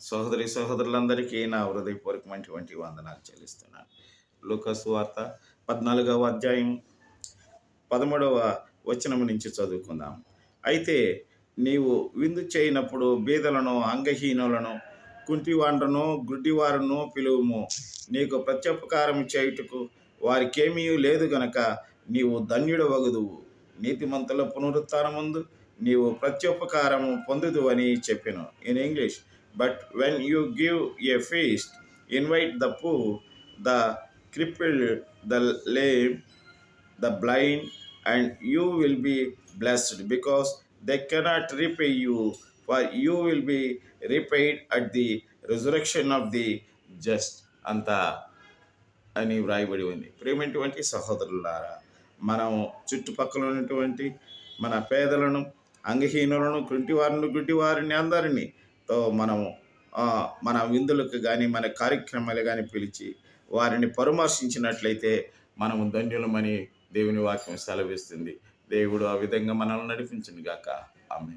సహోదరి సహోదరులందరికీ నా హృదయపూర్వకమైనటువంటి వందనాలు చెల్లిస్తున్నాను. లూకస్ వార్త పద్నాలుగవ అధ్యాయం పదమూడవ వచనం నుంచి చదువుకుందాం. అయితే నీవు విందు చేయనప్పుడు బీదలను అంగహీనులను కుంటివాండ్రను గుడ్డివారును పిలువుము. నీకు ప్రత్యుపకారం చేయుటకు వారికేమీ లేదు గనక నీవు ధన్యుడవగదువు. నీతిమంతుల పునరుత్నముందు నీవు ప్రత్యుపకారము పొందుదు అని చెప్పాను. In English but when you give a feast invite the poor the crippled the lame the blind, and you will be blessed because they cannot repay you, for you will be repaid at the resurrection of the just. అంత అని వ్రాయబడి ఉంది ప్రేమైనటువంటి సహోదరులారా మనం చుట్టుపక్కల ఉన్నటువంటి మన పేదలను అంగహీనులను కుంటివారిని గుడ్డివారిని అందరినీ తో మనము మన విందులకు కానీ మన కార్యక్రమాలు కానీ పిలిచి వారిని పరామర్శించినట్లయితే మనము ధన్యులమని దేవుని వాక్యం సెలవిస్తుంది. దేవుడు ఆ విధంగా మనల్ని నడిపించింది గాక. ఆమె